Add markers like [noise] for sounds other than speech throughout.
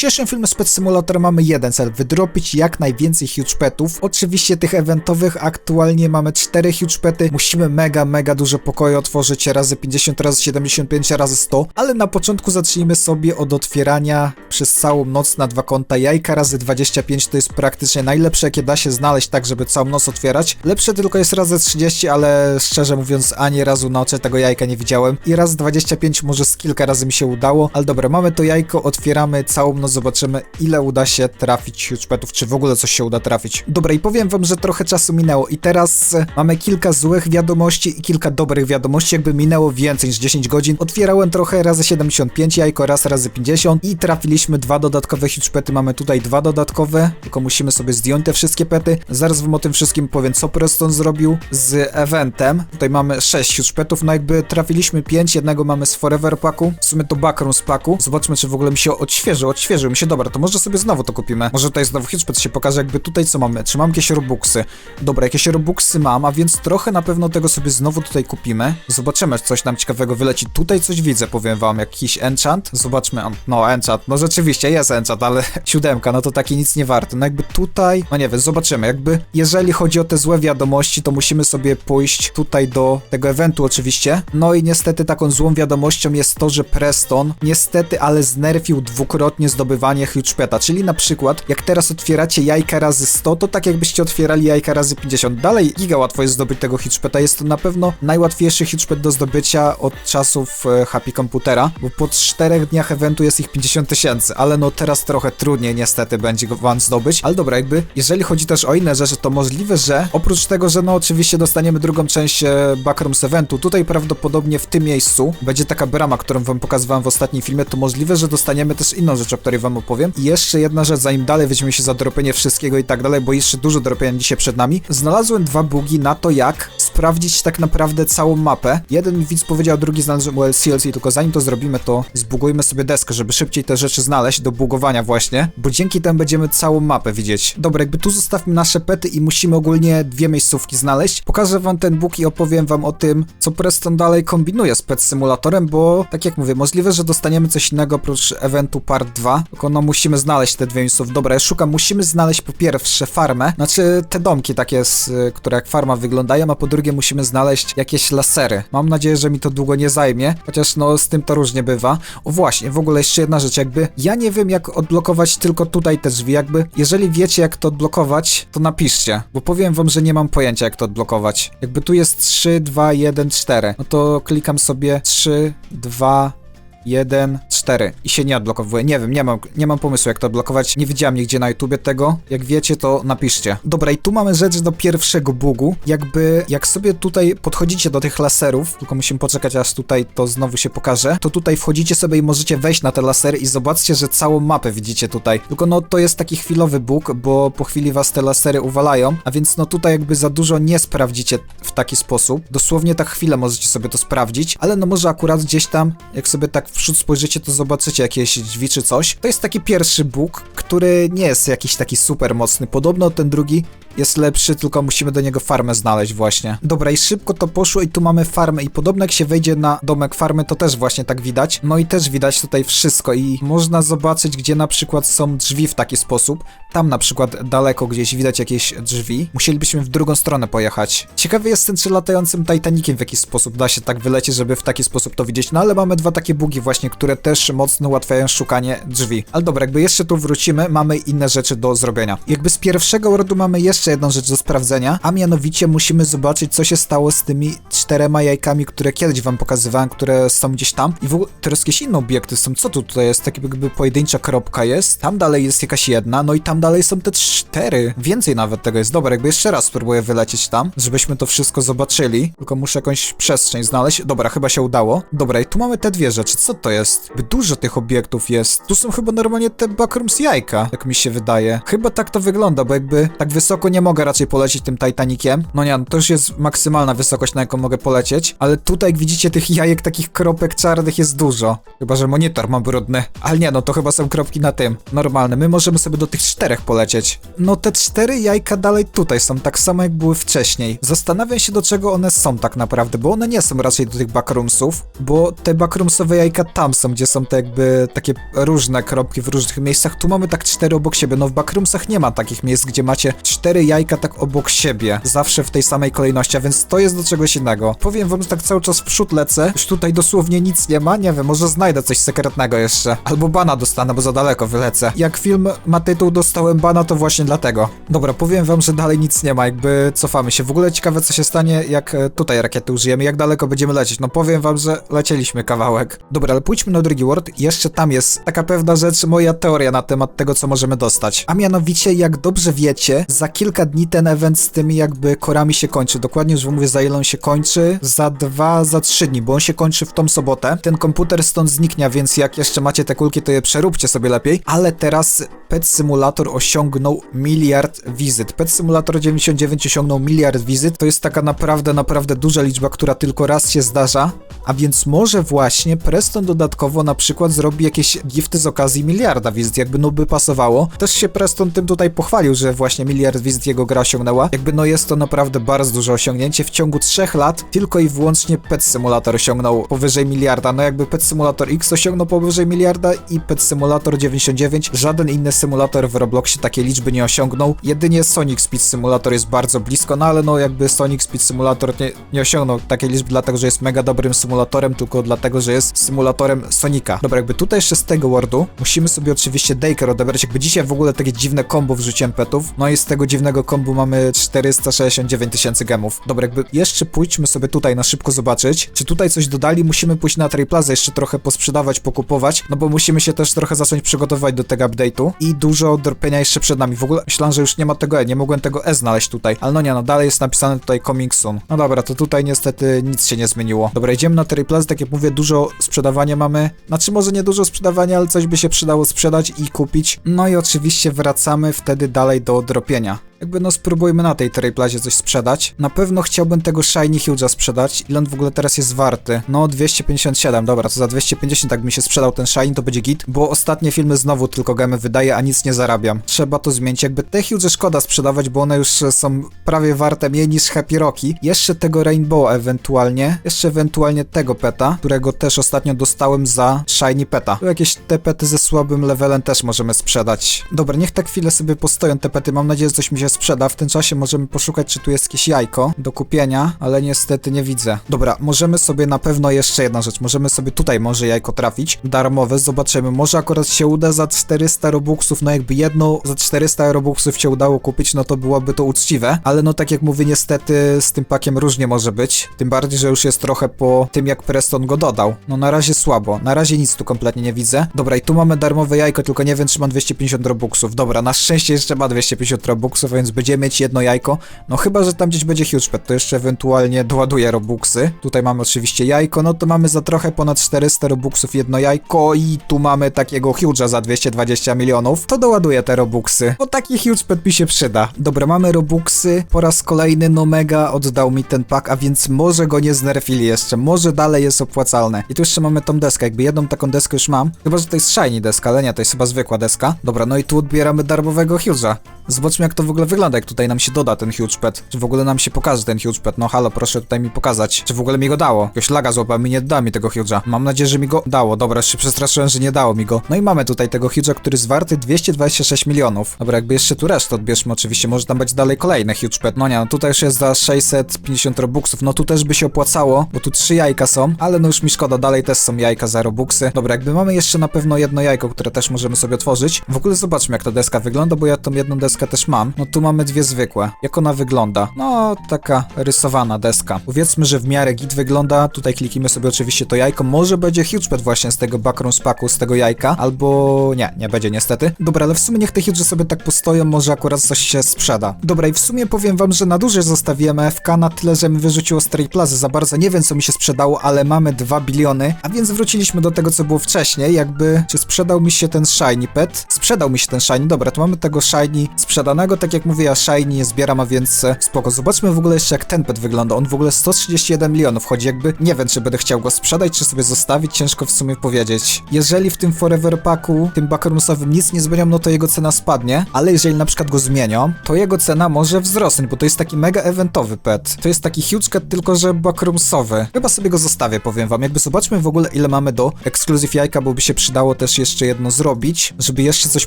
dzisiejszym filmie z Pet Simulator mamy jeden cel, wydropić jak najwięcej huge petów. Oczywiście tych eventowych aktualnie mamy 4 huge pety, musimy mega, mega dużo pokoju otworzyć razy 50, razy 75, razy 100, ale na początku zacznijmy sobie od otwierania przez całą noc na dwa konta jajka razy 25, to jest praktycznie najlepsze jakie da się znaleźć tak, żeby całą noc otwierać. Lepsze tylko jest razy 30, ale szczerze mówiąc ani razu na oczy tego jajka nie widziałem i raz 25 może z kilka razy mi się udało, ale dobra, mamy to jajko, otwieramy całą noc, zobaczymy ile uda się trafić huge petów, czy w ogóle coś się uda trafić. Dobra, i powiem wam, że trochę czasu minęło i teraz e, mamy kilka złych wiadomości i kilka dobrych wiadomości, jakby minęło więcej niż 10 godzin. Otwierałem trochę razy 75 jajko, raz razy 50 i trafiliśmy dwa dodatkowe huge pety, mamy tutaj dwa dodatkowe, tylko musimy sobie zdjąć te wszystkie pety. Zaraz wam o tym wszystkim powiem, co Preston zrobił z eventem. Tutaj mamy 6 huge petów, no jakby trafiliśmy 5, jednego mamy z Forever Packu, w sumie to Backrooms Packu. Zobaczmy, czy w ogóle mi się odświeżył, odświeżył mi się, dobra, to może sobie znowu to kupimy. Może tutaj znowu pet się pokaże, jakby tutaj co mamy, czy mam jakieś robuxy. Dobra, jakieś robuxy mam, a więc trochę na pewno tego sobie znowu tutaj kupimy. Zobaczymy, czy coś nam ciekawego wyleci. Tutaj coś widzę, powiem wam, jakiś enchant. Zobaczmy, on- no enchant, no rzeczywiście jest enchant, ale [laughs] siódemka, no to taki nic nie warto. No jakby tutaj, no nie wiem, zobaczymy, jakby jeżeli chodzi o te złe wiadomości, to musimy sobie pójść tutaj do tego eventu oczywiście. No i niestety taką złą wiadomością jest to, że Preston niestety, ale znerfił dwukrotnie zdobywanie huge peta, czyli na przykład jak teraz otwieracie jajka razy 100, to tak jakbyście otwierali jajka razy 50. Dalej giga łatwo jest zdobyć tego huge peta, jest to na pewno najłatwiejszy huge pet do zdobycia od czasów e, Happy Computera, bo po czterech dniach eventu jest ich 50 tysięcy, ale no teraz trochę trudniej niestety będzie go wam zdobyć, ale dobra, jakby jeżeli chodzi też o inne rzeczy, to możliwe, że oprócz tego, że no oczywiście dostaniemy drugą część e, Backrooms eventu, tutaj prawdopodobnie w tym miejscu będzie taka brama, którą wam pokazywałem w ostatnim filmie, to możliwe, że dostaniemy też inną rzecz, o wam opowiem. I jeszcze jedna rzecz, zanim dalej weźmiemy się za dropienie wszystkiego i tak dalej, bo jeszcze dużo dropienia dzisiaj przed nami. Znalazłem dwa bugi na to, jak sprawdzić tak naprawdę całą mapę. Jeden widz powiedział, drugi znalazłem UL CLC, tylko zanim to zrobimy, to zbugujmy sobie deskę, żeby szybciej te rzeczy znaleźć do bugowania właśnie, bo dzięki temu będziemy całą mapę widzieć. Dobra, jakby tu zostawmy nasze pety i musimy ogólnie dwie miejscówki znaleźć. Pokażę wam ten bóg i opowiem wam o tym, co Preston dalej kombinuje z Pet Simulatorem, bo tak jak mówię, możliwe, że dostaniemy coś innego oprócz eventu part 2, tylko no musimy znaleźć te dwie miejscówki. Dobra, ja szukam, musimy znaleźć po pierwsze farmę, znaczy te domki takie, z, y, które jak farma wyglądają, a po drugie musimy znaleźć jakieś lasery. Mam nadzieję, że mi to długo nie zajmie, chociaż no z tym to różnie bywa. O właśnie, w ogóle jeszcze jedna rzecz, jakby ja nie wiem jak odblokować tylko tutaj te drzwi, jakby jeżeli wiecie jak to odblokować, to napiszcie, bo powiem wam, że nie mam pojęcia jak to odblokować. Jakby tu jest 3, 2, 1, 4, no to klikam sobie 3, 2, 1, 4 i się nie odblokowuje. Nie wiem, nie mam, nie mam pomysłu jak to odblokować. Nie widziałem nigdzie na YouTubie tego. Jak wiecie, to napiszcie. Dobra, i tu mamy rzecz do pierwszego bugu. Jakby, jak sobie tutaj podchodzicie do tych laserów, tylko musimy poczekać aż tutaj to znowu się pokaże, to tutaj wchodzicie sobie i możecie wejść na te lasery i zobaczcie, że całą mapę widzicie tutaj. Tylko no to jest taki chwilowy bóg, bo po chwili was te lasery uwalają, a więc no tutaj jakby za dużo nie sprawdzicie w taki sposób. Dosłownie tak chwilę możecie sobie to sprawdzić, ale no może akurat gdzieś tam, jak sobie tak w przód spojrzycie, to zobaczycie jakieś drzwi czy coś. To jest taki pierwszy bóg, który nie jest jakiś taki super mocny. Podobno ten drugi jest lepszy, tylko musimy do niego farmę znaleźć właśnie. Dobra, i szybko to poszło i tu mamy farmę i podobno jak się wejdzie na domek farmy, to też właśnie tak widać. No i też widać tutaj wszystko i można zobaczyć, gdzie na przykład są drzwi w taki sposób. Tam na przykład daleko gdzieś widać jakieś drzwi. Musielibyśmy w drugą stronę pojechać. Ciekawy jestem, czy latającym Titanikiem w jakiś sposób da się tak wylecieć, żeby w taki sposób to widzieć. No ale mamy dwa takie bugi właśnie, które też mocno ułatwiają szukanie drzwi. Ale dobra, jakby jeszcze tu wrócimy, mamy inne rzeczy do zrobienia. Jakby z pierwszego rodu mamy jeszcze jedną rzecz do sprawdzenia, a mianowicie musimy zobaczyć, co się stało z tymi czterema jajkami, które kiedyś wam pokazywałem, które są gdzieś tam. I w ogóle teraz jakieś inne obiekty są. Co tu tutaj jest? Tak jakby pojedyncza kropka jest. Tam dalej jest jakaś jedna, no i tam dalej są te cztery. Więcej nawet tego jest. Dobra, jakby jeszcze raz spróbuję wylecieć tam, żebyśmy to wszystko zobaczyli. Tylko muszę jakąś przestrzeń znaleźć. Dobra, chyba się udało. Dobra, i tu mamy te dwie rzeczy. Co to jest? By dużo tych obiektów jest. Tu są chyba normalnie te backrooms jajka, jak mi się wydaje. Chyba tak to wygląda, bo jakby tak wysoko nie mogę raczej polecieć tym Titanikiem. No nie, no to już jest maksymalna wysokość, na jaką mogę polecieć, ale tutaj jak widzicie tych [laughs] jajek, takich kropek czarnych jest dużo. Chyba, że monitor ma brudny. Ale nie, no to chyba są kropki na tym. Normalne. My możemy sobie do tych czterech polecieć. No te cztery jajka dalej tutaj są, tak samo jak były wcześniej. Zastanawiam się, do czego one są tak naprawdę, bo one nie są raczej do tych backroomsów, bo te backroomsowe jajka tam są, gdzie są te jakby takie różne kropki w różnych miejscach. Tu mamy tak cztery obok siebie. No w backroomsach nie ma takich miejsc, gdzie macie cztery jajka tak obok siebie, zawsze w tej samej kolejności, a więc to jest do czegoś innego. Powiem wam, że tak cały czas w przód lecę, już tutaj dosłownie nic nie ma, nie wiem, może znajdę coś sekretnego jeszcze, albo bana dostanę, bo za daleko wylecę. Jak film ma tytuł Dostałem bana, to właśnie dlatego. Dobra, powiem wam, że dalej nic nie ma, jakby cofamy się. W ogóle ciekawe, co się stanie, jak e, tutaj rakiety użyjemy, jak daleko będziemy lecieć. No powiem wam, że lecieliśmy kawałek. Dobra, ale pójdźmy na drugi world. Jeszcze tam jest taka pewna rzecz, moja teoria na temat tego, co możemy dostać. A mianowicie, jak dobrze wiecie, za kilka dni ten event z tymi jakby korami się kończy. Dokładnie już wam mówię, za ile on się kończy. Za dwa, za trzy dni, bo on się kończy w tą sobotę. Ten komputer stąd zniknie, więc jak jeszcze macie te kulki, to je przeróbcie sobie lepiej. Ale teraz Pet Simulator osiągnął miliard wizyt. Pet Simulator 99 osiągnął miliard wizyt. To jest taka naprawdę, naprawdę duża liczba, która tylko raz się zdarza. A więc może właśnie Preston dodatkowo na przykład zrobi jakieś gifty z okazji miliarda wizyt, jakby no by pasowało. Też się Preston tym tutaj pochwalił, że właśnie miliard wizyt jego gra osiągnęła. Jakby no jest to naprawdę bardzo duże osiągnięcie. W ciągu trzech lat tylko i wyłącznie Pet Simulator osiągnął powyżej miliarda. No jakby Pet Simulator X osiągnął powyżej miliarda i Pet Simulator 99. Żaden inny symulator w Robloxie takiej liczby nie osiągnął. Jedynie Sonic Speed Simulator jest bardzo blisko, no ale no jakby Sonic Speed Simulator nie, nie osiągnął takiej liczby dlatego, że jest mega dobrym symulatorem, tylko dlatego, że jest symulatorem Sonika. Dobra, jakby tutaj jeszcze z tego wordu musimy sobie oczywiście Daker odebrać, jakby dzisiaj w ogóle takie dziwne combo wrzuciłem petów, no i z tego dziwnego kombu mamy 469 tysięcy gemów. Dobra, jakby jeszcze pójdźmy sobie tutaj na szybko zobaczyć, czy tutaj coś dodali, musimy pójść na Trade jeszcze trochę posprzedawać, pokupować, no bo musimy się też trochę zacząć przygotowywać do tego update'u i dużo drpienia jeszcze przed nami. W ogóle myślałem, że już nie ma tego E, nie mogłem tego E znaleźć tutaj, ale no nie, no dalej jest napisane tutaj coming soon. No dobra, to tutaj niestety nic się nie zmieniło. Dobra, idziemy na Trade tak jak mówię, dużo sprzedawania mamy, znaczy może nie dużo sprzedawania, ale coś by się przydało sprzedać i kupić. No i oczywiście wracamy wtedy dalej do dropienia. Jakby no spróbujmy na tej Trade coś sprzedać. Na pewno chciałbym tego Shiny Huge'a sprzedać. Ile on w ogóle teraz jest warty? No 257, dobra, to za 250 tak mi się sprzedał ten Shiny, to będzie git, bo ostatnie filmy znowu tylko gemy wydaję, a nic nie zarabiam. Trzeba to zmienić. Jakby te Huge szkoda sprzedawać, bo one już są prawie warte mniej niż Happy Rocky. Jeszcze tego Rainbow ewentualnie. Jeszcze ewentualnie tego peta, którego też ostatnio dostałem za Shiny Peta. Tu jakieś te pety ze słabym levelem też możemy sprzedać. Dobra, niech tak chwilę sobie postoją te pety. Mam nadzieję, że coś mi się sprzeda. W tym czasie możemy poszukać, czy tu jest jakieś jajko do kupienia, ale niestety nie widzę. Dobra, możemy sobie na pewno jeszcze jedna rzecz. Możemy sobie tutaj może jajko trafić. Darmowe, zobaczymy. Może akurat się uda za 400 robuxów, no jakby jedno za 400 robuxów się udało kupić, no to byłoby to uczciwe. Ale no tak jak mówię, niestety z tym pakiem różnie może być. Tym bardziej, że już jest trochę po tym, jak Preston go dodał. No na razie słabo. Na razie nic tu kompletnie nie widzę. Dobra, i tu mamy darmowe jajko, tylko nie wiem, czy mam 250 robuxów. Dobra, na szczęście jeszcze ma 250 robuxów, więc będziemy mieć jedno jajko. No chyba, że tam gdzieś będzie huge pet, to jeszcze ewentualnie doładuję robuxy. Tutaj mamy oczywiście jajko, no to mamy za trochę ponad 400 robuxów jedno jajko i tu mamy takiego huge'a za 220 milionów. To doładuję te robuxy, bo taki huge pet mi się przyda. Dobra, mamy robuxy, po raz kolejny no mega oddał mi ten pak, a więc może go nie znerfili jeszcze, może dalej jest opłacalne. I tu jeszcze mamy tą deskę, jakby jedną taką deskę już mam. Chyba, że to jest shiny deska, ale nie, to jest chyba zwykła deska. Dobra, no i tu odbieramy darmowego huge'a. Zobaczmy jak to w ogóle wygląda, jak tutaj nam się doda ten huge pet. Czy w ogóle nam się pokaże ten huge pet? No halo, proszę tutaj mi pokazać. Czy w ogóle mi go dało? Jakiegoś laga złapałem i nie da mi tego huge'a. Mam nadzieję, że mi go dało. Dobra, już się przestraszyłem, że nie dało mi go. No i mamy tutaj tego huge'a, który jest warty 226 milionów. Dobra, jakby jeszcze tu resztę odbierzmy oczywiście. Może tam być dalej kolejny huge pet. No nie, no tutaj już jest za 650 robuxów. No tu też by się opłacało, bo tu trzy jajka są, ale no już mi szkoda, dalej też są jajka za robuxy. Dobra, jakby mamy jeszcze na pewno jedno jajko, które też możemy sobie otworzyć. W ogóle zobaczmy jak ta deska wygląda, bo ja tą jedną deskę też mam. No tu mamy dwie zwykłe. Jak ona wygląda? No, taka rysowana deska. Powiedzmy, że w miarę git wygląda. Tutaj klikimy sobie oczywiście to jajko. Może będzie huge pet właśnie z tego backroom spaku, z tego jajka, albo nie, nie będzie niestety. Dobra, ale w sumie niech te huge sobie tak postoją, może akurat coś się sprzeda. Dobra, i w sumie powiem wam, że na duże zostawiłem FK na tyle, że mi wyrzuciło z tej plazy za bardzo. Nie wiem, co mi się sprzedało, ale mamy 2 biliony, a więc wróciliśmy do tego, co było wcześniej. Jakby, czy sprzedał mi się ten shiny pet? Sprzedał mi się ten shiny. Dobra, to mamy tego shiny sprzedanego, tak jak jak mówię, ja shiny nie zbieram, a więc e, spoko. Zobaczmy w ogóle jeszcze jak ten pet wygląda. On w ogóle 131 milionów chodzi, jakby nie wiem, czy będę chciał go sprzedać, czy sobie zostawić, ciężko w sumie powiedzieć. Jeżeli w tym Forever Packu, tym backroomsowym nic nie zmienią, no to jego cena spadnie, ale jeżeli na przykład go zmienią, to jego cena może wzrosnąć, bo to jest taki mega eventowy pet. To jest taki huge cat, tylko że backroomsowy. Chyba sobie go zostawię, powiem wam. Jakby zobaczmy w ogóle ile mamy do exclusive jajka, bo by się przydało też jeszcze jedno zrobić, żeby jeszcze coś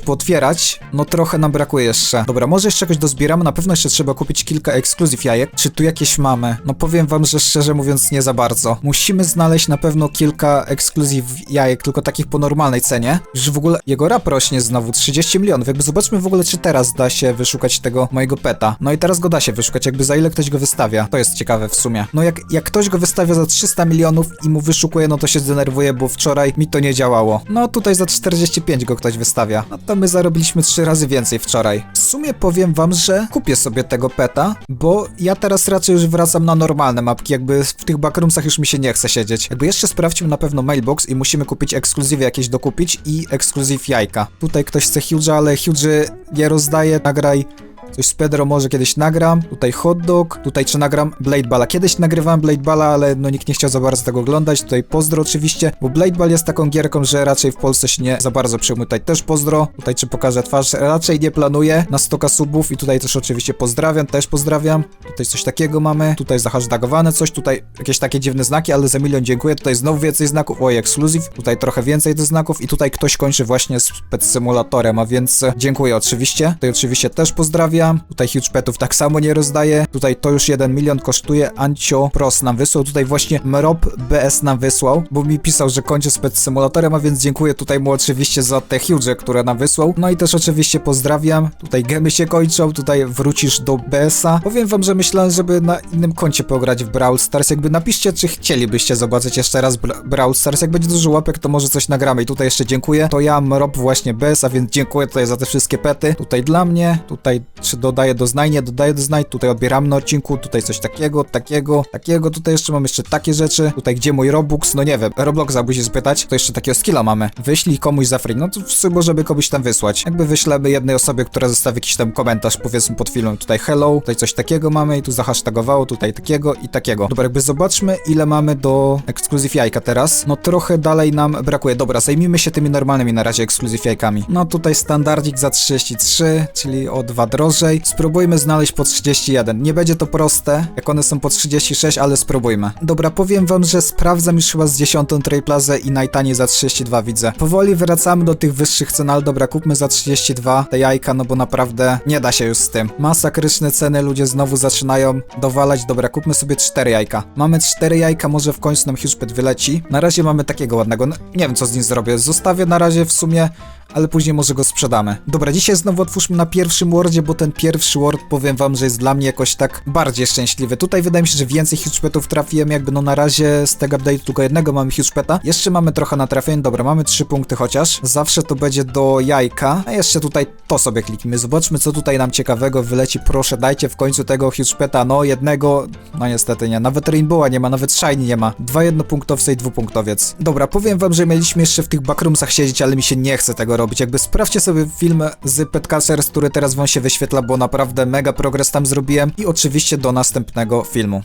pootwierać. No trochę nam brakuje jeszcze. Dobra, może jeszcze jakoś dozbieramy, na pewno jeszcze trzeba kupić kilka exclusive jajek. Czy tu jakieś mamy? No powiem wam, że szczerze mówiąc nie za bardzo. Musimy znaleźć na pewno kilka exclusive jajek, tylko takich po normalnej cenie. Już w ogóle jego rap rośnie znowu, 30 milionów. Jakby zobaczmy w ogóle, czy teraz da się wyszukać tego mojego peta. No i teraz go da się wyszukać, jakby za ile ktoś go wystawia. To jest ciekawe w sumie. No jak, jak ktoś go wystawia za 300 milionów i mu wyszukuje, no to się zdenerwuje, bo wczoraj mi to nie działało. No tutaj za 45 go ktoś wystawia. No to my zarobiliśmy 3 razy więcej wczoraj. W sumie powiem wam, że kupię sobie tego peta, bo ja teraz raczej już wracam na normalne mapki, jakby w tych backroomsach już mi się nie chce siedzieć. Jakby jeszcze sprawdźmy na pewno mailbox i musimy kupić ekskluzywy jakieś dokupić i ekskluzyw jajka. Tutaj ktoś chce huge, ale huge nie rozdaje, nagraj Coś z Pedro może kiedyś nagram. Tutaj hot dog. Tutaj czy nagram Blade Balla. Kiedyś nagrywałem Blade Balla, ale no nikt nie chciał za bardzo tego oglądać. Tutaj pozdro oczywiście, bo Blade Ball jest taką gierką, że raczej w Polsce się nie za bardzo przyjmuje. Tutaj też pozdro. Tutaj czy pokażę twarz. Raczej nie planuję na 100 subów i tutaj też oczywiście pozdrawiam. Też pozdrawiam. Tutaj coś takiego mamy. Tutaj zahashtagowane coś. Tutaj jakieś takie dziwne znaki, ale za milion dziękuję. Tutaj znowu więcej znaków. Oj, exclusive. Tutaj trochę więcej tych znaków i tutaj ktoś kończy właśnie z pet symulatorem, a więc dziękuję oczywiście. Tutaj oczywiście też pozdrawiam. Tutaj Huge Petów tak samo nie rozdaje. Tutaj to już 1 milion kosztuje. Ancio Pros nam wysłał. Tutaj właśnie Mrop BS nam wysłał, bo mi pisał, że kończy z pet symulatorem, a więc dziękuję tutaj mu oczywiście za te huge, które nam wysłał. No i też oczywiście pozdrawiam. Tutaj gemy się kończą. Tutaj wrócisz do BS-a. Powiem wam, że myślałem, żeby na innym koncie pograć w Brawl Stars. Jakby napiszcie, czy chcielibyście zobaczyć jeszcze raz Bra- Brawl Stars. Jak będzie dużo łapek, to może coś nagramy. I tutaj jeszcze dziękuję. To ja, Mrop właśnie BS, a więc dziękuję tutaj za te wszystkie pety. Tutaj dla mnie. Tutaj czy dodaję doznań, nie dodaję doznań. Tutaj odbieramy na odcinku. Tutaj coś takiego, takiego, takiego. Tutaj jeszcze mam jeszcze takie rzeczy. Tutaj gdzie mój Robux? No nie wiem. Roblox, aby się spytać. To jeszcze takiego skilla mamy. Wyślij komuś za free. No to w sumie żeby komuś tam wysłać. Jakby wyślemy jednej osobie, która zostawi jakiś tam komentarz, powiedzmy pod filmem. Tutaj hello, tutaj coś takiego mamy i tu zahashtagowało, tutaj takiego i takiego. Dobra, jakby zobaczmy ile mamy do exclusive jajka teraz. No trochę dalej nam brakuje. Dobra, zajmijmy się tymi normalnymi na razie exclusive jajkami. No tutaj standardzik za 33, czyli o dwa drożej. Spróbujmy znaleźć po 31. Nie będzie to proste, jak one są po 36, ale spróbujmy. Dobra, powiem wam, że sprawdzam już chyba z 10 Trade Plaza i najtaniej za 32 widzę. Powoli wracamy do tych wyższych cen, ale dobra, kupmy za 32 te jajka, no bo naprawdę nie da się już z tym. Masakryczne ceny, ludzie znowu zaczynają dowalać. Dobra, kupmy sobie 4 jajka. Mamy 4 jajka, może w końcu nam Huge Pet wyleci. Na razie mamy takiego ładnego, no, nie wiem co z nim zrobię. Zostawię na razie w sumie ale później może go sprzedamy. Dobra, dzisiaj znowu otwórzmy na pierwszym wardzie, bo ten pierwszy ward powiem wam, że jest dla mnie jakoś tak bardziej szczęśliwy. Tutaj wydaje mi się, że więcej huge trafiłem, jakby no na razie z tego update'u tylko jednego mamy huge. Jeszcze mamy trochę na trafienie, dobra, mamy trzy punkty chociaż. Zawsze to będzie do jajka, a jeszcze tutaj to sobie kliknijmy. Zobaczmy, co tutaj nam ciekawego wyleci. Proszę, dajcie w końcu tego huge no jednego, no niestety nie. Nawet Rainbowa nie ma, nawet Shiny nie ma. Dwa jednopunktowce i dwupunktowiec. Dobra, powiem wam, że mieliśmy jeszcze w tych backroomsach siedzieć, ale mi się nie chce tego robić. Jakby sprawdźcie sobie film z Petcasters, który teraz wam się wyświetla, bo naprawdę mega progres tam zrobiłem i oczywiście do następnego filmu.